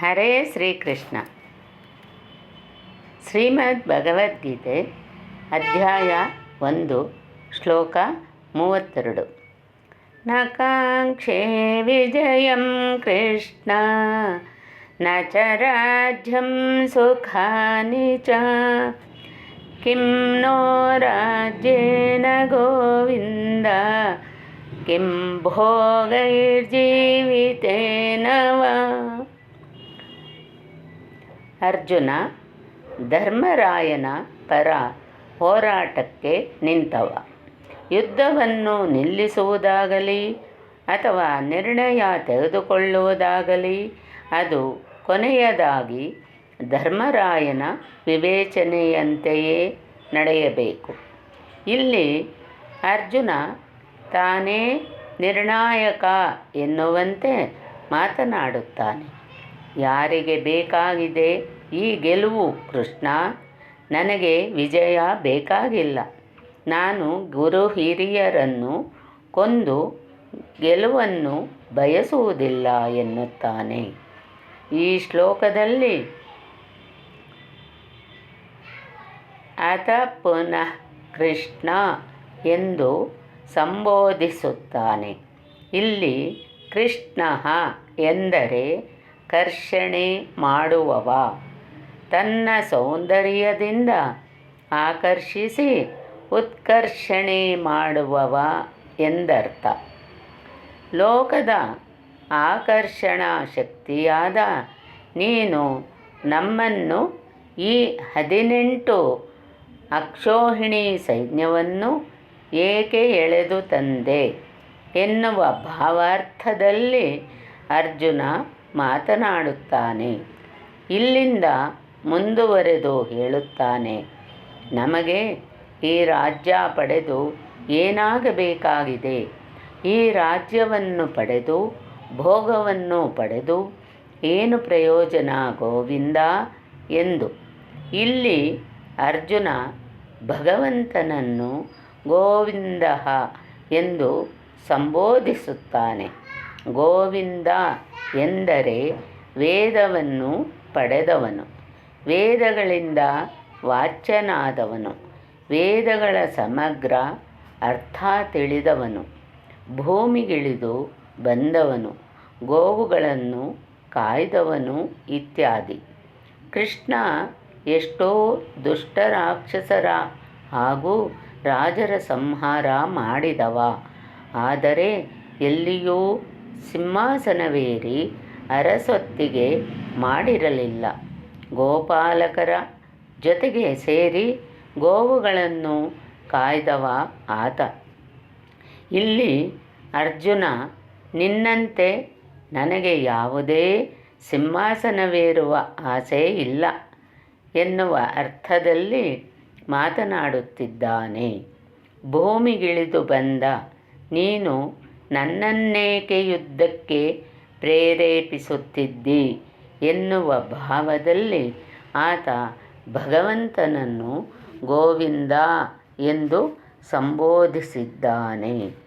ಹರೇ ಶ್ರೀಕೃಷ್ಣ ಶ್ರೀಮದ್ ಭಗವದ್ಗೀತೆ ಅಧ್ಯಾಯ ಒಂದು ಶ್ಲೋಕ ಮೂವತ್ತೆರಡು ನ ಕಾಂಕ್ಷೆ ವಿಜಯಂ ಕೃಷ್ಣ ನ ಚ ರಾಜ್ಯಂ ಸುಖಾನಿ ಚ ಕಿಂ ನೋ ರಾಜ್ಯೇನ ಗೋವಿಂದ ಕಿಂ ಭೋಗೈರ್ಜೀವಿತೇನ ವಾ ಅರ್ಜುನ ಧರ್ಮರಾಯನ ಪರ ಹೋರಾಟಕ್ಕೆ ನಿಂತವ. ಯುದ್ಧವನ್ನು ನಿಲ್ಲಿಸುವುದಾಗಲಿ ಅಥವಾ ನಿರ್ಣಯ ತೆಗೆದುಕೊಳ್ಳುವುದಾಗಲಿ, ಅದು ಕೊನೆಯದಾಗಿ ಧರ್ಮರಾಯನ ವಿವೇಚನೆಯಂತೆಯೇ ನಡೆಯಬೇಕು. ಇಲ್ಲಿ ಅರ್ಜುನ ತಾನೇ ನಿರ್ಣಾಯಕ ಎನ್ನುವಂತೆ ಮಾತನಾಡುತ್ತಾನೆ. ಯಾರಿಗೆ ಬೇಕಾಗಿದೆ? ಈ ಗೆಲುವು ಕೃಷ್ಣ, ನನಗೆ ವಿಜಯ ಬೇಕಾಗಿಲ್ಲ. ನಾನು ಗುರು ಹಿರಿಯರನ್ನು ಕೊಂದು ಗೆಲುವನ್ನು ಬಯಸುವುದಿಲ್ಲ ಎನ್ನುತ್ತಾನೆ. ಈ ಶ್ಲೋಕದಲ್ಲಿ ಅತ ಪುನಃ ಕೃಷ್ಣ ಎಂದು ಸಂಬೋಧಿಸುತ್ತಾನೆ. ಇಲ್ಲಿ ಕೃಷ್ಣ ಎಂದರೆ ಕರ್ಷಣೆ ಮಾಡುವವ. ತನ್ನ ಸೌಂದರ್ಯದಿಂದ ಆಕರ್ಷಿಸಿ ಉತ್ಕರ್ಷಣೆ ಮಾಡುವವ ಎಂದರ್ಥ. ಲೋಕದ ಆಕರ್ಷಣಾ ಶಕ್ತಿಯಾದ ನೀನು ನಮ್ಮನ್ನು ಈ ಹದಿನೆಂಟು ಅಕ್ಷೋಹಿಣಿ ಸೈನ್ಯವನ್ನು ಏಕೆ ಎಳೆದು ತಂದೆ ಎನ್ನುವ ಭಾವಾರ್ಥದಲ್ಲಿ ಅರ್ಜುನ ಮಾತನಾಡುತ್ತಾನೆ. ಇಲ್ಲಿಂದ ಮುಂದುವರೆದು ಹೇಳುತ್ತಾನೆ. ನಮಗೆ ಈ ರಾಜ್ಯ ಪಡೆದು ಏನಾಗಬೇಕಾಗಿದೆ? ಈ ರಾಜ್ಯವನ್ನು ಪಡೆದು, ಭೋಗವನ್ನು ಪಡೆದು ಏನು ಪ್ರಯೋಜನ ಗೋವಿಂದ? ಎಂದು. ಇಲ್ಲಿ ಅರ್ಜುನ ಭಗವಂತನನ್ನು ಗೋವಿಂದ ಎಂದು ಸಂಬೋಧಿಸುತ್ತಾನೆ. ಗೋವಿಂದ ಎಂದರೆ ವೇದವನ್ನು ಪಡೆದವನು. ವೇದಗಳಿಂದ ವಾಚ್ಯನಾದವನು. ವೇದಗಳ ಸಮಗ್ರ ಅರ್ಥ ತಿಳಿದವನು. ಭೂಮಿಗಿಳಿದು ಬಂದವನು. ಗೋವುಗಳನ್ನು ಕಾಯ್ದವನು ಇತ್ಯಾದಿ. ಕೃಷ್ಣ ಎಷ್ಟೋ ದುಷ್ಟ ರಾಕ್ಷಸರ ಹಾಗೂ ರಾಜರ ಸಂಹಾರ ಮಾಡಿದವ. ಆದರೆ ಎಲ್ಲಿಯೂ ಸಿಂಹಾಸನವೇರಿ ಅರಸೊತ್ತಿಗೆ ಮಾಡಿರಲಿಲ್ಲ. ಗೋಪಾಲಕರ ಜೊತೆಗೆ ಸೇರಿ ಗೋವುಗಳನ್ನು ಕಾಯ್ದವ ಆತ. ಇಲ್ಲಿ ಅರ್ಜುನ ನಿನ್ನಂತೆ ನನಗೆ ಯಾವುದೇ ಸಿಂಹಾಸನವೇರುವ ಆಸೆ ಇಲ್ಲ ಎನ್ನುವ ಅರ್ಥದಲ್ಲಿ ಮಾತನಾಡುತ್ತಿದ್ದಾನೆ. ಭೂಮಿಗಿಳಿದು ಬಂದ ನೀನು ನನ್ನನ್ನೇಕೆ ಯುದ್ಧಕ್ಕೆ ಪ್ರೇರೇಪಿಸುತ್ತಿದ್ದಿ? ಎನ್ನುವ ಭಾವದಲ್ಲಿ ಆತ ಭಗವಂತನನ್ನು ಗೋವಿಂದ ಎಂದು ಸಂಬೋಧಿಸಿದ್ದಾನೆ.